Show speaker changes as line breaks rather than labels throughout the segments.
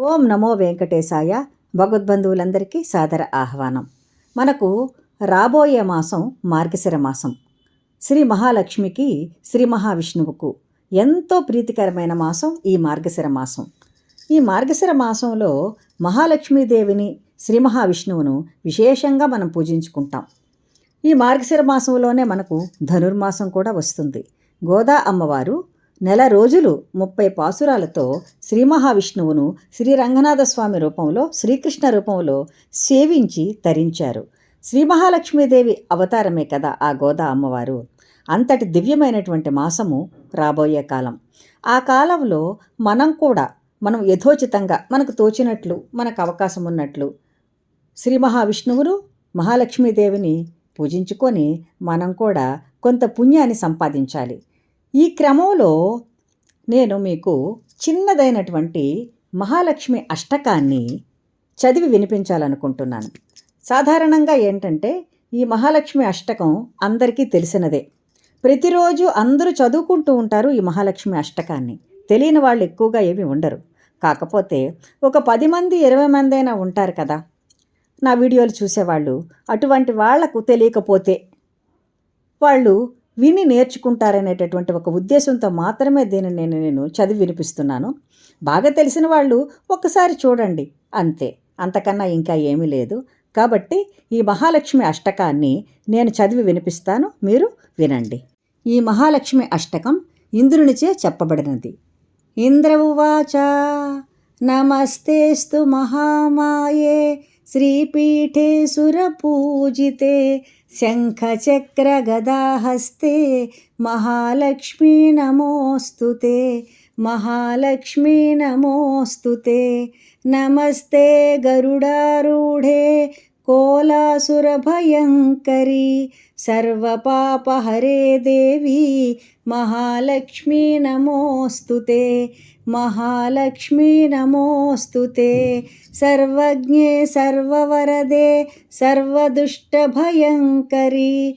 ఓం నమో వెంకటేశాయ. భగవద్బంధువులందరికీ సాదర ఆహ్వానం. మనకు రాబోయే మాసం మార్గశిర మాసం. శ్రీ మహాలక్ష్మికి శ్రీ మహావిష్ణువుకు ఎంతో ప్రీతికరమైన మాసం ఈ మార్గశిర మాసం. ఈ మార్గశిర మాసంలో మహాలక్ష్మీదేవిని శ్రీ మహావిష్ణువును విశేషంగా మనం పూజించుకుంటాం. ఈ మార్గశిర మాసంలోనే మనకు ధనుర్మాసం కూడా వస్తుంది. గోదా అమ్మవారు నెల రోజులు ముప్పై పాసురాలతో శ్రీ మహావిష్ణువును శ్రీ రంగనాథస్వామి రూపంలో శ్రీకృష్ణ రూపంలో సేవించి తరించారు. శ్రీ మహాలక్ష్మీదేవి అవతారమే కదా ఆ గోదా అమ్మవారు. అంతటి దివ్యమైనటువంటి మాసము రాబోయే కాలం. ఆ కాలంలో మనం కూడా మనం యథోచితంగా మనకు తోచినట్లు మనకు అవకాశం ఉన్నట్లు శ్రీ మహావిష్ణువును మహాలక్ష్మీదేవిని పూజించుకొని మనం కూడా కొంత పుణ్యాన్ని సంపాదించాలి. ఈ క్రమంలో నేను మీకు చిన్నదైనటువంటి మహాలక్ష్మి అష్టకాన్ని చదివి వినిపించాలనుకుంటున్నాను. సాధారణంగా ఏంటంటే ఈ మహాలక్ష్మి అష్టకం అందరికీ తెలిసినదే. ప్రతిరోజు అందరూ చదువుకుంటూ ఉంటారు ఈ మహాలక్ష్మి అష్టకాన్ని. తెలియని వాళ్ళు ఎక్కువగా ఏమి ఉండరు. కాకపోతే ఒక పది మంది ఇరవై మంది అయినా ఉంటారు కదా. నా వీడియోలు చూసేవాళ్ళు అటువంటి వాళ్ళకు తెలియకపోతే వాళ్ళు విని నేర్చుకుంటారనేటటువంటి ఒక ఉద్దేశంతో మాత్రమే దీన్ని నేను నేను చదివి వినిపిస్తున్నాను. బాగా తెలిసిన వాళ్ళు ఒక్కసారి చూడండి. అంతే. అంతకన్నా ఇంకా ఏమీ లేదు. కాబట్టి ఈ మహాలక్ష్మి అష్టకాన్ని నేను చదివి వినిపిస్తాను. మీరు వినండి. ఈ మహాలక్ష్మి అష్టకం ఇంద్రునిచే చెప్పబడినది. ఇంద్ర ఉవాచ నమస్తేస్తు మహామాయే श्रीपीठे सुरपूजिते शङ्खचक्रगदाहस्ते महालक्ष्मी नमोऽस्तु ते महालक्ष्मी नमोऽस्तु ते नमस्ते गरुडारूढे कोलासुरभयङ्करी सर्वपापहरे देवी महालक्ष्मी नमोऽस्तु ते महालक्ष्मी नमोऽस्तु ते। सर्वज्ञे सर्ववरदे सर्वदुष्टभयङ्करी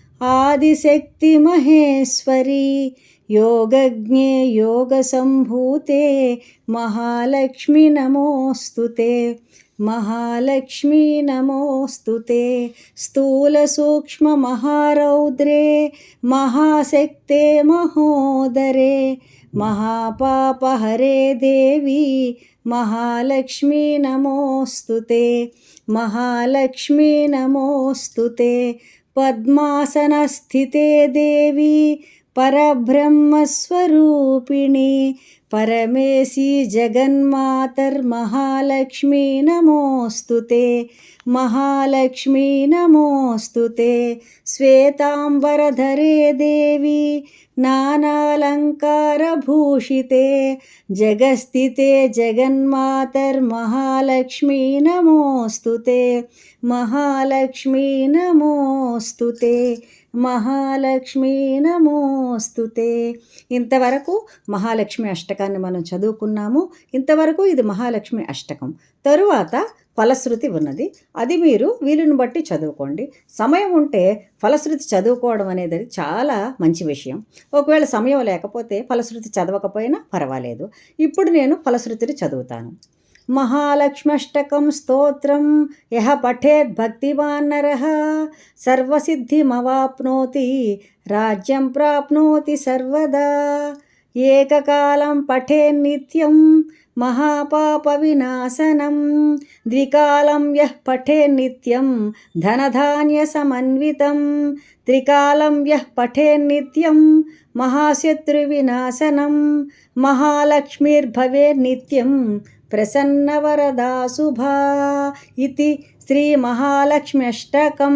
आदिशक्तिमहेश्वरी योगज्ञे योगसम्भूते महालक्ष्मी नमोऽस्तु ते। महालक्ष्मी नमोऽस्तु ते। स्थूलसूक्ष्ममहारौद्रे महाशक्ते महोदरे। महापापहरे देवी महालक्ष्मी नमोऽस्तु ते। महालक्ष्मी नमोऽस्तु ते पद्मासनस्थिते देवी परब्रह्मस्वरूपिणी परमेशी जगन्मातर्महालक्ष्मी नमोऽस्तु ते, महालक्ष्मी नमोऽस्तु ते। श्वेताम्बरधरे देवी नानालङ्कारभूषिते, जगस्थिते जगन्मातर्महालक्ष्मी नमोऽस्तु ते, महालक्ष्मी నమోస్తు మహాలక్ష్మీ నమోస్తుతే ఇంతవరకు మహాలక్ష్మి అష్టకాన్ని మనం చదువుకున్నాము. ఇంతవరకు ఇది మహాలక్ష్మి అష్టకం. తరువాత ఫలశ్రుతి ఉన్నది. అది మీరు వీలుని బట్టి చదువుకోండి. సమయం ఉంటే ఫలశ్రుతి చదువుకోవడం అనేది చాలా మంచి విషయం. ఒకవేళ సమయం లేకపోతే ఫలశ్రుతి చదవకపోయినా పర్వాలేదు. ఇప్పుడు నేను ఫలశ్రుతిని చదువుతాను. महालक्ष्म्यष्टकं स्तोत्रं यः पठेत् भक्तिवान् नरः सर्वसिद्धिमवाप्नोति राज्यं प्राप्नोति सर्वदा एककालं पठेन्नित्यं महापापविनाशनं द्विकालं यः पठेन्नित्यं धनधान्यसमन्वितं त्रिकालं यः पठेन्नित्यं महाशत्रुविनाशनं महालक्ष्मीर्भवेन्नित्यं ప్రసన్నవరదాశుభా ఇది శ్రీ మహాలక్ష్మి అష్టకం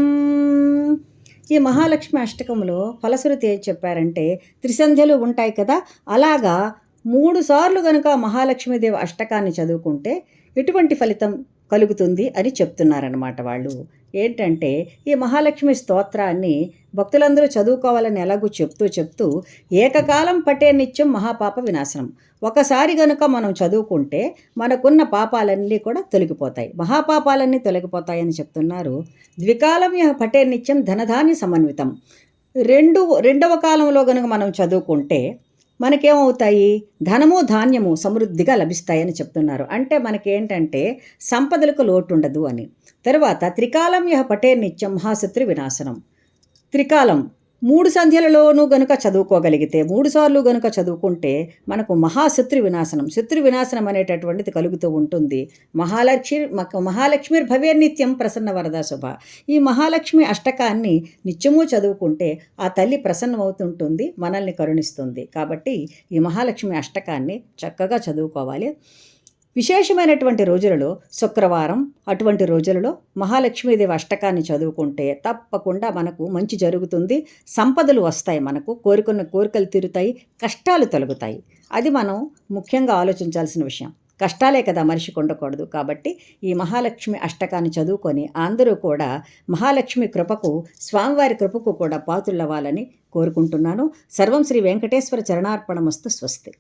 ఈ మహాలక్ష్మి అష్టకంలో ఫలశ్రుతి ఏం చెప్పారంటే త్రిసంధ్యలు ఉంటాయి కదా అలాగా మూడు సార్లు కనుక మహాలక్ష్మీదేవి అష్టకాన్ని చదువుకుంటే ఎటువంటి ఫలితం? కలుగుతుంది అని చెప్తున్నారనమాట వాళ్ళు. ఏంటంటే ఈ మహాలక్ష్మి స్తోత్రాన్ని భక్తులందరూ చదువుకోవాలని ఎలాగూ చెప్తూ చెప్తూ ఏకకాలం పట్టే నిత్యం మహాపాప వినాశనం. ఒకసారి గనుక మనం చదువుకుంటే మనకున్న పాపాలన్నీ కూడా తొలగిపోతాయి. మహాపాపాలన్నీ తొలగిపోతాయని చెప్తున్నారు. ద్వికాలం పటే నిత్యం ధనధాన్య సమన్వితం. రెండు రెండవ కాలంలో గనుక మనం చదువుకుంటే మనకేమవుతాయి? ధనము ధాన్యము సమృద్ధిగా లభిస్తాయని చెప్తున్నారు. అంటే మనకేంటంటే సంపదలకు లోటు ఉండదు అని. తర్వాత త్రికాలం యహ పటే నిత్యం మహాశత్రు వినాశనం. త్రికాలం మూడు సంధ్యలలోనూ గనుక చదువుకోగలిగితే మూడు సార్లు గనుక చదువుకుంటే మనకు మహాశత్రు వినాశనం. శత్రు వినాశనం అనేటటువంటిది కలుగుతూ ఉంటుంది. మహాలక్ష్మి మక- మహాలక్ష్మి భవే నిత్యం ప్రసన్న వరద శుభ. ఈ మహాలక్ష్మి అష్టకాన్ని నిత్యము చదువుకుంటే ఆ తల్లి ప్రసన్నమవుతుంటుంది మనల్ని కరుణిస్తుంది. కాబట్టి ఈ మహాలక్ష్మి అష్టకాన్ని చక్కగా చదువుకోవాలి. విశేషమైనటువంటి రోజులలో శుక్రవారం అటువంటి రోజులలో మహాలక్ష్మీదేవి అష్టకాన్ని చదువుకుంటే తప్పకుండా మనకు మంచి జరుగుతుంది. సంపదలు వస్తాయి మనకు కోరుకున్న కోరికలు తీరుతాయి కష్టాలు తొలగుతాయి. అది మనం ముఖ్యంగా ఆలోచించాల్సిన విషయం. కష్టాలే కదా మనిషికి ఉండకూడదు కాబట్టి ఈ మహాలక్ష్మి అష్టకాన్ని చదువుకొని అందరూ కూడా మహాలక్ష్మి కృపకు స్వామివారి కృపకు కూడా పాతులవ్వాలని కోరుకుంటున్నాను. సర్వం శ్రీ వెంకటేశ్వర చరణార్పణమస్తు స్వస్తి.